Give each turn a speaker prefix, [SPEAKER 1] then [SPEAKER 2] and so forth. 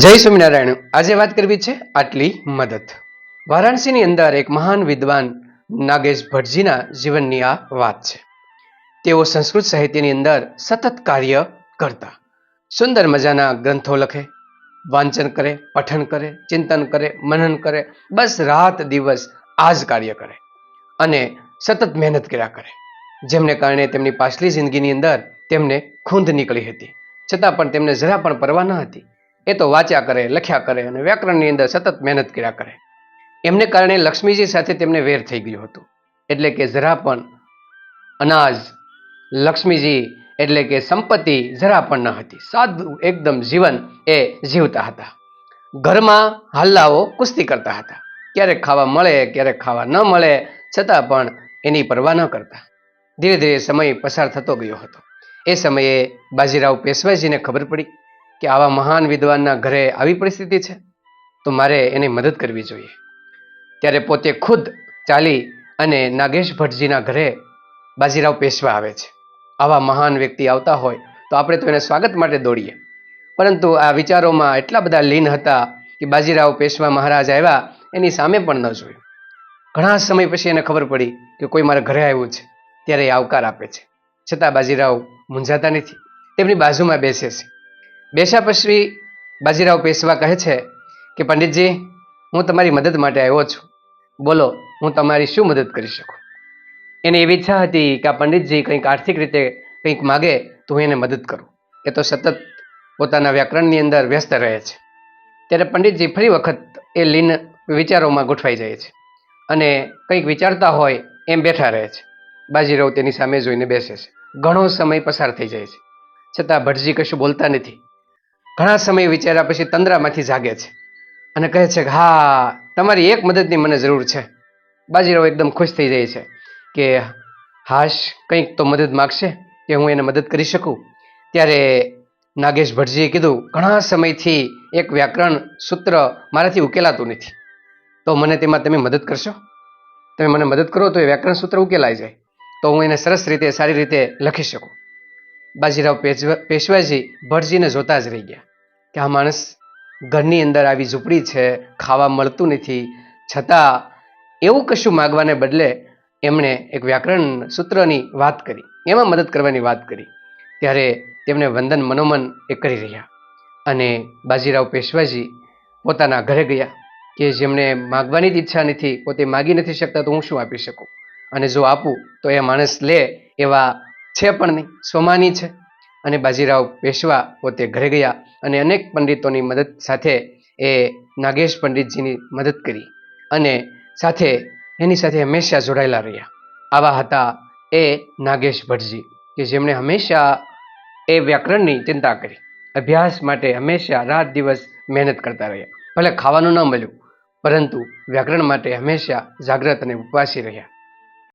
[SPEAKER 1] જય સ્વામિનારાયણ. આજે વાત કરવી છે આટલી મદદ. વારાણસીની અંદર એક મહાન વિદ્વાન નાગેશ ભટ્ટજીના જીવનની આ વાત છે. તેઓ સંસ્કૃત સાહિત્યની અંદર સતત કાર્ય કરતા. સુંદર મજાના ગ્રંથો લખે, વાંચન કરે, પઠન કરે, ચિંતન કરે, મનન કરે, બસ રાત દિવસ આ જ કાર્ય કરે અને સતત મહેનત કર્યા કરે. જેમને કારણે તેમની પાછલી જિંદગીની અંદર તેમને ખૂંદ નીકળી હતી. છતાં પણ તેમને જરા પણ પરવા ન હતી. એ તો વાંચ્યા કરે, લખ્યા કરે અને વ્યાકરણની અંદર સતત મહેનત કર્યા કરે. એમને કારણે લક્ષ્મીજી સાથે તેમને વેર થઈ ગયું હતું. એટલે કે જરા પણ અનાજ, લક્ષ્મીજી એટલે કે સંપત્તિ જરા પણ ન હતી. સાદું, એકદમ જીવન એ જીવતા હતા. ઘરમાં હલ્લાઓ, કુસ્તી કરતા હતા. ક્યારેક ખાવા મળે, ક્યારેક ખાવા ન મળે, છતાં પણ એની પરવા ન કરતા. ધીરે ધીરે સમય પસાર થતો ગયો હતો. એ સમયે બાજીરાવ પેશવાજીને ખબર પડી. કે આવા મહાન વિદ્વાનના ઘરે આવી પરિસ્થિતિ છે, તો મારે એની મદદ કરવી જોઈએ. ત્યારે પોતે ખુદ ચાલી અને નાગેશ ભટ્ટજીના ઘરે બાજીરાવ પેશવા આવે છે. આવા મહાન વ્યક્તિ આવતા હોય, તો આપણે તો એને સ્વાગત માટે દોડીએ. પરંતુ આ વિચારોમાં એટલા બધા લીન હતા કે બાજીરાવ પેશવા મહારાજ આવ્યા, એની સામે પણ ન જોયું. ઘણા સમય પછી એને ખબર પડી કે કોઈ મારા ઘરે આવ્યું છે, ત્યારે એ આવકાર આપે છે. છતાં બાજીરાવ મૂંઝાતા નથી. તેમની બાજુમાં બેસે છે. પછી બાજીરાવ પેશવા કહે છે કે, પંડિતજી, હું તમારી મદદ માટે આવ્યો છું. બોલો, હું તમારી શું મદદ કરી શકું? એને એવી ઈચ્છા હતી કે આ પંડિતજી કંઈક આર્થિક રીતે કંઈક માગે તો હું એને મદદ કરું. એ તો સતત પોતાના વ્યાકરણની અંદર વ્યસ્ત રહે છે. ત્યારે પંડિતજી ફરી વખત એ લીન વિચારોમાં ગોઠવાઈ જાય છે અને કંઈક વિચારતા હોય એમ બેઠા રહે છે. બાજીરાવ તેની સામે જોઈને બેસે છે. ઘણો સમય પસાર થઈ જાય છે. છતાં ભટજી કશું બોલતા નથી. ઘણા સમય વિચાર્યા પછી તંદ્રામાંથી જાગે છે અને કહે છે કે, હા, તમારી એક મદદની મને જરૂર છે. બાજીરાવ એકદમ ખુશ થઈ જાય છે કે, હાશ, કંઈક તો મદદ માગશે કે હું એને મદદ કરી શકું? ત્યારે નાગેશ ભટજીએ કીધું, ઘણા સમયથી એક વ્યાકરણ સૂત્ર મારાથી ઉકેલાતું નથી. તો મને તેમાં તમે મદદ કરશો? તમે મને મદદ કરો તો એ વ્યાકરણ સૂત્ર ઉકેલાઈ જાય. તો હું એને સરસ રીતે, સારી રીતે લખી શકું. બાજીરાવ પેશવા પેશવાજી ભટજીને જોતા જ રહી ગયા કે આ માણસ ઘરની અંદર આવી ઝૂંપડી છે, ખાવા મળતું નથી. છતાં એવું કશું માગવાને બદલે એમણે એક વ્યાકરણ સૂત્રની વાત કરી. એમાં મદદ કરવાની વાત કરી. ત્યારે તેમને વંદન મનોમન એ કરી રહ્યા. અને બાજીરાવ પેશવાજી પોતાના ઘરે ગયા કે જેમણે માગવાની જ ઈચ્છા નથી, પોતે માગી નથી શકતા, તો હું શું આપી શકું? અને જો આપું, તો એ માણસ લે એવા છે પણ નહીં, સોમાની છે. અને બાજીરાવ પેશવા પોતે ઘરે ગયા અને અનેક પંડિતોની મદદ સાથે એ નાગેશ પંડિતજીની મદદ કરી અને સાથે એની સાથે હંમેશા જોડાયેલા રહ્યા. આવા હતા એ નાગેશ ભટજી કે જેમણે હંમેશા એ વ્યાકરણની ચિંતા કરી. અભ્યાસ માટે હંમેશા રાત દિવસ મહેનત કરતા રહ્યા. ભલે ખાવાનું ન મળ્યું, પરંતુ વ્યાકરણ માટે હંમેશા જાગ્રત અને ઉપવાસી રહ્યા.